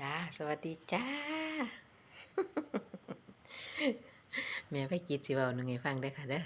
จ้า สวัสดีจ้า แม่ไปกิดสิเว้าหนึ่งให้ฟังเด้ค่ะเด้อ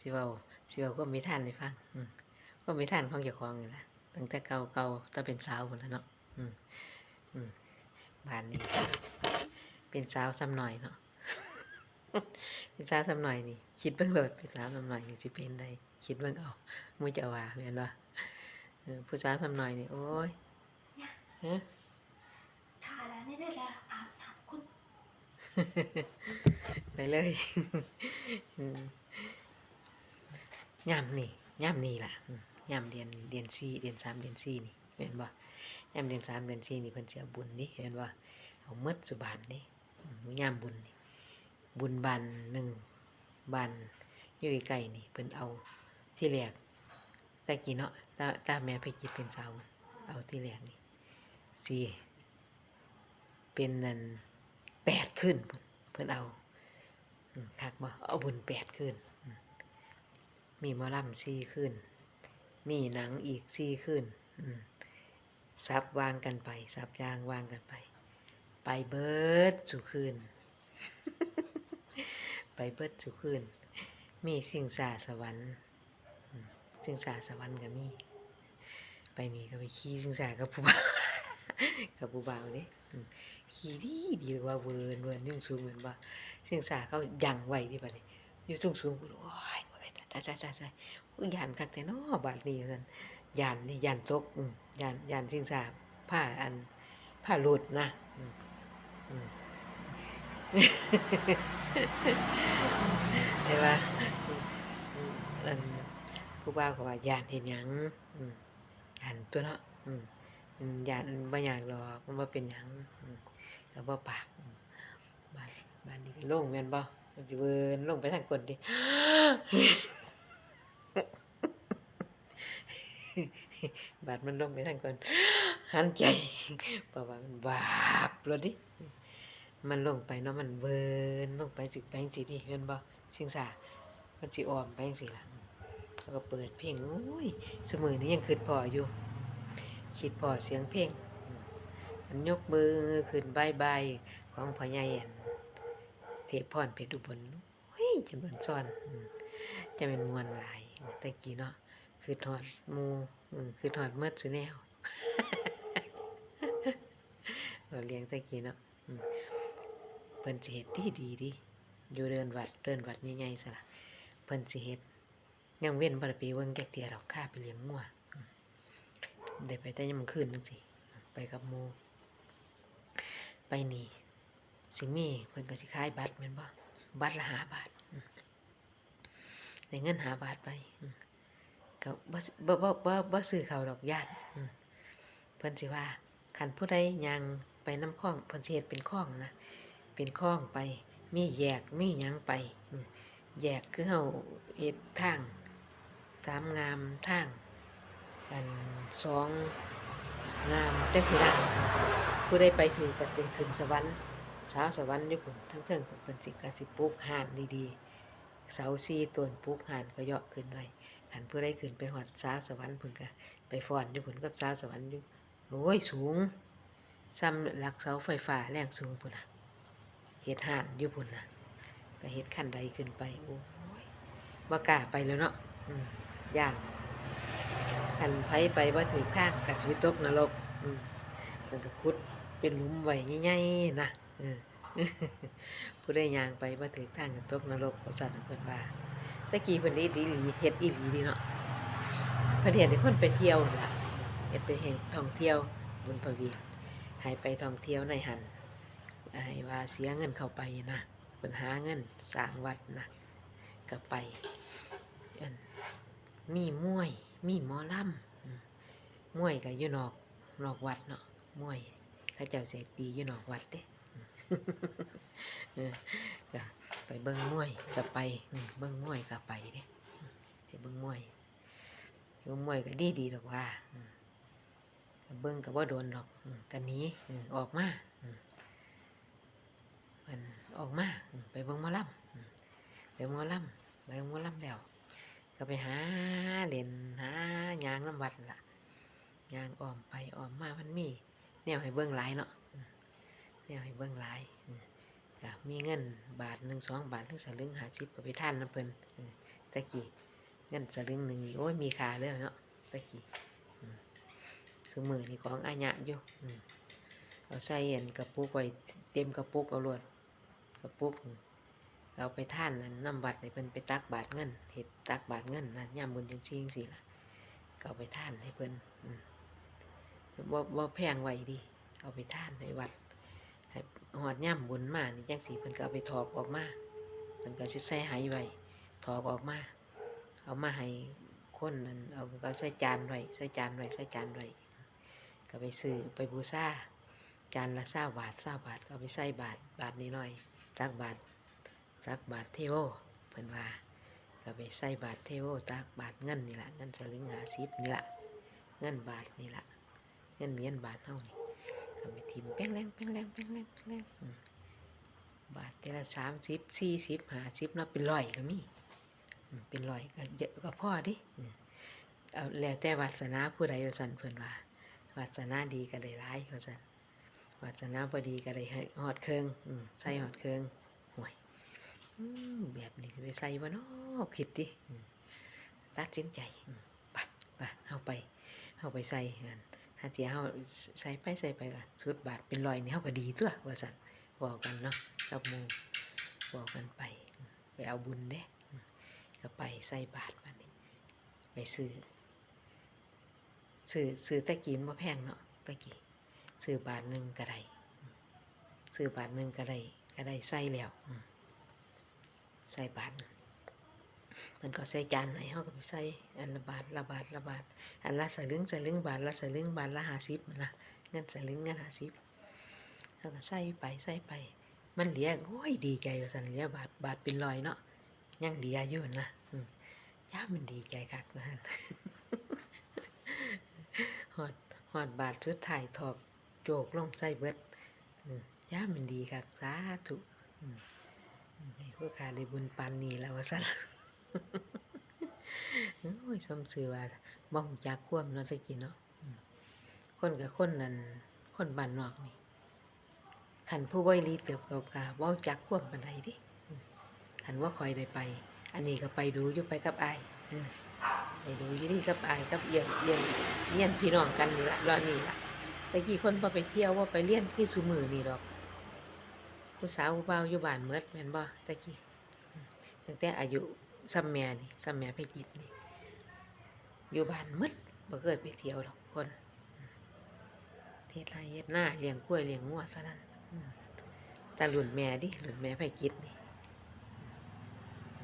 สิเว้าสิเว้าก็มีท่านให้ฟังก็มีท่านของเจ้าของนี่ละตั้งแต่เก่าเก่าตั้งเป็นสาวพุ่นแล้วเนาะอืมอืมบ้านนี้ เป็นสาวซ้ำหน่อยเนาะเป็นสาวซ้ำหน่อยนี่ คิดเบิ่งโลดเป็นสาวซ้ำหน่อยนี่สิเป็นไดคิดเบิ่งเอามู่จะว่าแม่นบ่เออผู้สาวซ้ำหน่อยนี่โอ้ยฮะถ่ายแล้ว นี่ได้แล้วอาบน้ำคุณไปเลยย่ำนี่ย่ำนี่ล่ะย่ำเดือนเดือนสี่เดือนสามเดือนสี่นี่เห็นบ่ย่ำเดือนสามเดือนสี่นี่เพิ่นเสิเอาบุญนี่เห็นบ่เอาหมดสุบานนี่ย่ำบุญนี่บุญบานหนึ่งบานอยู่ใกล้ๆนี่เพิ่นเอาที่แรกแต่กี้เนาะตาตาแม่ไปกิดเป็นสาวเอาที่แรกนี่สี่ เป็นนั่นแปดขึ้นเพื่อนเอาคักบ่เอาบุญแปดขึ้นอืมมีหมอลำสี่ขึ้น มีหนังอีกสี่ขึ้นซับวางกันไปซับยางวางกันไป ไปเบิดสุคืนไปเบิดสุคืนมีสิ่งสาสวรรค์สิ่งสาสวรรค์ก็มี ไปนี่ก็ไปขี่สิ่งสากับผู้บ่า กับผู้บ่าวเด้อืมขี่ดีดีเลยว่าเวิร์นเวิร์นยุ่งสูงเหมือนว่าเสียงสาเขายังไหวที่บัดนี้ยู่สูงสูงกูโอ้ยโอ้ยตายตายตายตายยานคักแต่นอบาดนี้สันยานนี่ยานตกยานยานเสียงสาผ้าอันผ้าหลุดนะอืมอืมเห็นปะอันผู้บ่าวก็ว่ายานเห็นหยังยานตัวเนาะ ยานบ่อยากหรอกมันบ่าเป็นหยังก็บ่ปากบ้านบ้านนี้ก็ลงแม่นบ่มันสิเวินลงไปทางกดดิบาดมันลงไปทางกดหันใจเพราะว่ามันบาบแล้วดิมันลงไปเนาะมันเวินลงไปสิไปจังจีดิแม่นบ่สิงสามันสิออมไปจังซี่ล่ะแล้วก็เปิดเพลงโอ้ยซุมื้อนี้ยังคิดพออยู่ คิดพอเสียงเพลงอันยกมือขึ้นบายบายของพ่อใหญ่อันเทพพรเพชรอุบลเฮ้ยจะเหมือนซ่อน จะเป็นมวนหลายแตะกี้เนาะคือถอดมูอืมคือถอดเมื่อสุแนวเราเลี้ยงแตะกี้เนาะเพิ่นสิเฮ็ดดีดีดิอยู่เดินวัดเดินวัดใหญ่ๆซะล่ะเพิ่นสิเฮ็ดยังเว้นบ่ได้ไปเบิ่งจักเที่ยดอกข้าไปเลี้ยงงัว ได้ไปแต่ยามมื้อคืนจังซี่ไปกับหมู่ไปนี่สิมีเพิ่นก็สิขายบัตรแม่นบ่บัตรละหาบาทได้เงินหาบาทไปก็บ่สิบ่บ่บ่ซื้อเขาวดอกญาติเพิ่นสิว่าคันผู้ใดย่างไปน้ำคลองเพิ่นสิเฮ็ดเป็นคลองนะเป็นคลองไปมีแยกมีหยังไปแยกคือเฮาเฮ็ดทางสามงามทาง อันสองงามจังซี่ล่ะผู้ได้ไปถือก็ได้ขึ้นสวรรค์สาวสวรรค์อยู่พุ่นทั้งเทิงเพิ่นสิก็สิปลูกห่านดีๆเสาสี่ต้นปลูกห่านก็เหยาะขึ้นไว้คันผู้ได้ขึ้นไปฮอดสาวสวรรค์พุ่นก็ไปฟ้อนอยู่พุ่นกับสาวสวรรค์อยู่โอ้ยสูงซ้ำหลักเสาไฟฟ้าแรงสูงพุ่นนะเฮ็ดห่านอยู่พุ่นน่ะก็เฮ็ดขั้นใดขึ้นไปโอ้ยบ่กล้าไปแล้วเนาะอืมย่าน คันไผไปบ่ถึงทางก็สิไปตกนรกมันก็ขุดเป็นหลุมไว้ใหญ่ๆนะผู้ได้ยางไปมาถึงทางกันตกนรกประสันเพิ่นว่าตะกี้เพิ่นได้ดีหลีเฮ็ดอีหลีดีเนาะเพิ่นเฮ็ดให้คนไปเที่ยวนั่นล่ะเฮ็ดไปให้ท่องเที่ยวบนพระเวียนให้ไปท่องเที่ยวในหันให้ว่าเสียเงินเข้าไปนะเพิ่นหาเงินสร้างวัดนะก็ไปมีมวย มีหมอลำมมวยก็อยู่นอกนอกวัดเนาะมวยข้าเจ้าเสตียู่นอกวัดเด้เออก็ไปเบิ่งมวยก็ไปเบิ่งมวยก็ไปเด้อืมไปเบิ่งมวยเบิ่งมวยก็ดีดีๆดอกว่าเบิ่งก็บ่โดนดอกก็หนีเออกมามันออกมาไปเบิ่งมอลำอืมไปมอลำไปมอลำแล้ว ก็ไปหาเล่นหายางน้ำวัดล่ะยางอ้อมไปอ้อมมามันมีแนวให้เบิ่งหลายเนาะเอแนวให้เบิ่งหลายก็มีเงินบาทหนึ่งสองบาทถึงสลึงหาชิปก็ไปท่านน้ำเพิ่นตะกี้เงินสลึงหนึ่งนี่โอ้ยมีค่าเด้อเนาะตะกี้อืมซุมือนี่ของอาญะอยู่เอาใส่เอ็นกระปุกไว้เต็มกระปุกเอารวดกระปุก เอาไปท่านนั่นน้ำบัตรให้เพิ่นไปตักบาทเงินเห็ดตักบาทเงินนะย่ามบุญจังซี่จังซี่ล่ะก็เอาไปท่านให้เพิ่นบ่บ่แพงไว้ดิเอาไปท่านในวัดให้หอดย่ำบุญมานี่จังสีเพิ่นก็เอาไปถอกออกมาเพิ่นก็สิใส่ไหไว้ถอกออกมา เอามาให้คนนั้นเอาก็ใส่จานไว้ใส่จานไว้ใส่จานไว้ก็ไปซื้อไปบูชาจานละเศร้าบาทเศร้าบาทก็ไปใส่บาทบาทนิดหน่อยตักบาท ตักบาทเทโวเพิ่นว่าก็ไปใส่บาทเทโวตักบาทเงินนี่ละเงินสลึงหาสิบนี่ละเงินบาทนี่ละเงินเหรียญบาทเท่านี่ก็ไปทิมแป้งแรงแป้งแรงแป้งแรงแป้งแรงบาทแต่ละสามสิบสี่สิบห้าสิบนับเป็นร้อยก็มีเป็นร้อยก็เยอะก็พอดิเอาแล้วแต่วาสนาผู้ใดวาสันเพิ่นว่าวาสนาดีก็ได้ร้ายว่าสันวาสนาพอดีก็ได้หอดเครื่องใส่หอดเครื่อง แบบนี้ไปใส่บ่เนาะคิดดิตัดสินใจไปไปเอาไปเอาไปใส่กันถ้าเทียเฮาใส่ไปใส่ไปก็สุดบาทเป็นรอยเนี่ยเฮาก็ดีตัวว่าซั่นบอกกันเนาะกับมูบอกกันไป ไปเอาบุญเด้อก็ไปใส่บาทบัดนี้ไปซื้อซื้อซื้อตะกี้มันบ่แพงเนาะตะกี้ซื้อบาทหนึ่งก็ได้ซื้อบาทหนึ่งก็ได้ก็ได้ใส่แล้วอื ใส่บาทมันก็ใส่จานให้เฮาก็ไปใส่อันละบาทละบาทละบาทอันละสลึงสลึงบาทละสลึงบาทละห้าสิบนะเงินสลึงเงินห้าสิบเขาก็ใส่ไปใส่ไป มันเหลียโอ้ยดีใจว่าสันเหลียบาทบาทเป็นรอยเนาะยังเหลียอยู่นะย่ามันดีใจคักว่าซั่นหอดหอดบาทสุดท้ายถอกโจกลงใส่เบิดย่ามันดีคักสาธุ พวกขาได้บุญปานนี้แล้วว่าสันโอ้ยสมซื่อว่าบ่งจากความเนาะตะกี้เนาะคนกับคนนั่นคนบ้านนอกนี่ขันผู้บ่อยลีเติบเก่ากาว้าจักความปานใดดิขันว่าคอยได้ไป อันนี้ก็ไปดูอยู่ไปกับอายเอไปดูอยู่นี่กับไอกับเอียนเอียนเลียนพี่น้องกันนี่ละรอนี้ละตะกี้คนบ่ไปเที่ยวว่าไปเลี้ยนคือซุมือนี่ดอก ผู้สาวผู้เบ่าอยู่บ้านเมดแม่นบ่ตะกี้ตั้งแต่อายุซ้ำแม่นี่ซ้ำแม่เพชรยิดนี่อยู่บ้านมืดบ่เคยไปเที่ยวดอกคนอืมเทศไรเฮ็ดหน้าเลี้ยงกล้วยเลี้ยงงัวเท่านั้นอืมแต่รุ่นแม่ดิรุ่นแม่ไผกิดนี่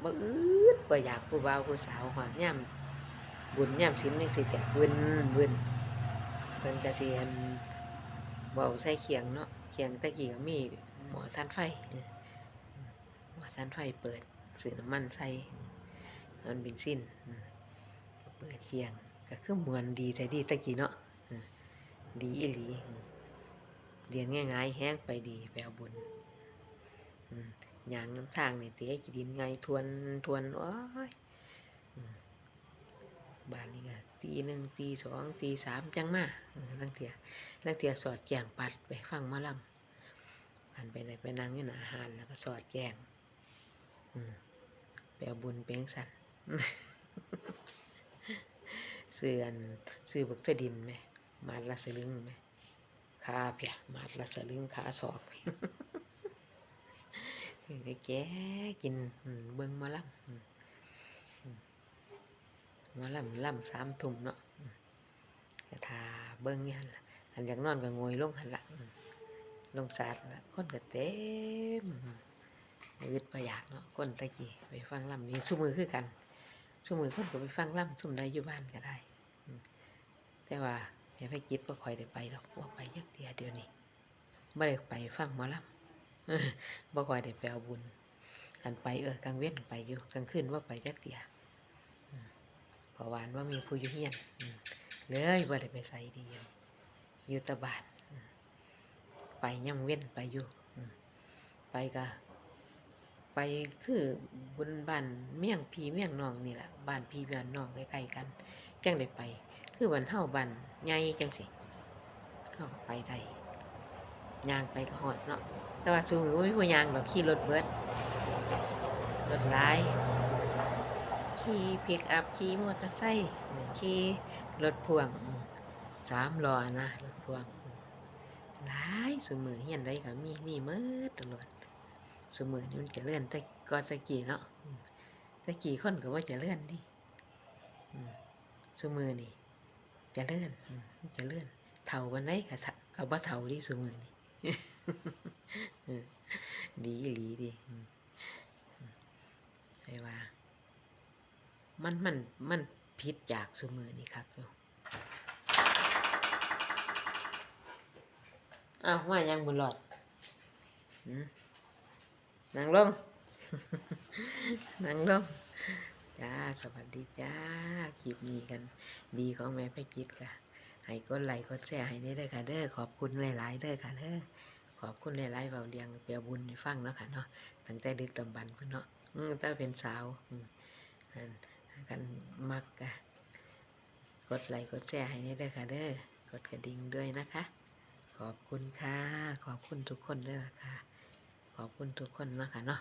บ่อืดบ่อยากผู้บ่าวผู้สาวหอดย่ำบุญย่ำศีลจังสิแต่วึนวึนเพิ่นก็สิอันเว้าใส่เคียงเนาะเคียงตะกี้ก็มี หมอทานไฟหมอทานไฟเปิดซื้อน้ำมันใส่มันเบนซินอืมก็เปิดเคียงก็คือมวนดีแต่ดีตะกี้เนาะดีอีหลีเรียนง่ายๆแห้งไปดีแปลบุญอืมยางน้ำทางนี่เตะกีดินไงายทวนทวนโอ้ยบานนี้ก็ตีหนึ่งตีสองตีสามจังมาเออลังเทียลังเทียสอดแจงปัดไปฟังมาลำ กันไปไหนไปนั่งอยู่หน้าอาหารแล้วก็สอดแจงแปลบุญเปียงสันเสื่อนซื้อบักเทอดินไหมมาดละสลึงไหมขาเพียมาดละสลึงขาสอบไอ้แกกินเบิ่งมาล่ำมาล่ำล่ำสามทุ่มเนาะกระทาเบิ่งยันล่ะอันอยากนอนก็งวยลงหันละอืม ลงสาดละคนก็เต็มมืดประหยัดเนาะคนตะกี้ไปฟังล่ำนี้ชุมือคือกันสมือคนก็ไปฟังล่ำซุ่มใดอยู่บ้านก็ได้ แต่ว่าแม่ไปจิตก็คอยได้ไปหรอกว่าไปยักเดียเดียวนี้ไม่ได้ไปฟังหมอลำบ่คอยได้ไปเอาบุญกันไปเออกลางเว้นไปอยู่กลางคืนว่าไปยักเดียพราะวานว่ามีผู้อยู่เฮียนเลยว่าได้ไปใส่เดียวอยู่ตะบาน ไปย่ำเว้นไปอยู่ไปก็ไปคือบุญบ้านเมี่ยงพีเมี่ยงน้องนี่แหละบ้านพีบ้านน้องใกล้ๆกันจังได้ไป คือวันเฮาบ้านใหญ่จังสิเฮาก็ไปได้ยางไปก็หอดเนาะแต่ว่าสูมือบ่มียางดอกขี่รถเบิดรถหลายขี่ปิกอัพขี่มอเตอร์ไซค์ขี่รถพ่วงสามล้อนะรถพ่วง หลายสมือเฮียนใดก็มีมีเมิดตลอดสมือนี่มันจะเลื่อนแต่ก่อนตะกี้เนาะตะกี้คนก็ว่าจะเลื่อนดิสมือนี่จะเลื่อนจะเลื่อนเท่าวันไหนก็เท่าก็บ่เท่าดีสุมือนี่ดีอีหลีดีไอ้ว่า มันมันมันผิดจากสมือนี่ครับโย อ้าวว่ายังบุญหลอดหืมนั่งลงนั่งลงจ้า สวัสดีจ้าคลิปนี้กัน ดีของแม่ไปกิดค่ะ ให้กดไลค์กดแชร์ให้ได้เด้อค่ะ เด้อ ขอบคุณหลายๆเด้อค่ะ เด้อ ขอบคุณหลายๆเบาเลียงเปียบุญให้ฟังเนาะค่ะเนาะ ตั้งแต่ดึกดำบรรพ์พุ่นเนาะอืมตั้งเป็นสาวอืมอันกันมักกะกดไลค์กดแชร์ให้ได้เด้อค่ะ เด้อ กดกระดิ่งด้วยนะคะ ขอบคุณค่ะ ขอบคุณทุกคนด้อค่ะ ขอบคุณทุกคนนะค่ะเนาะ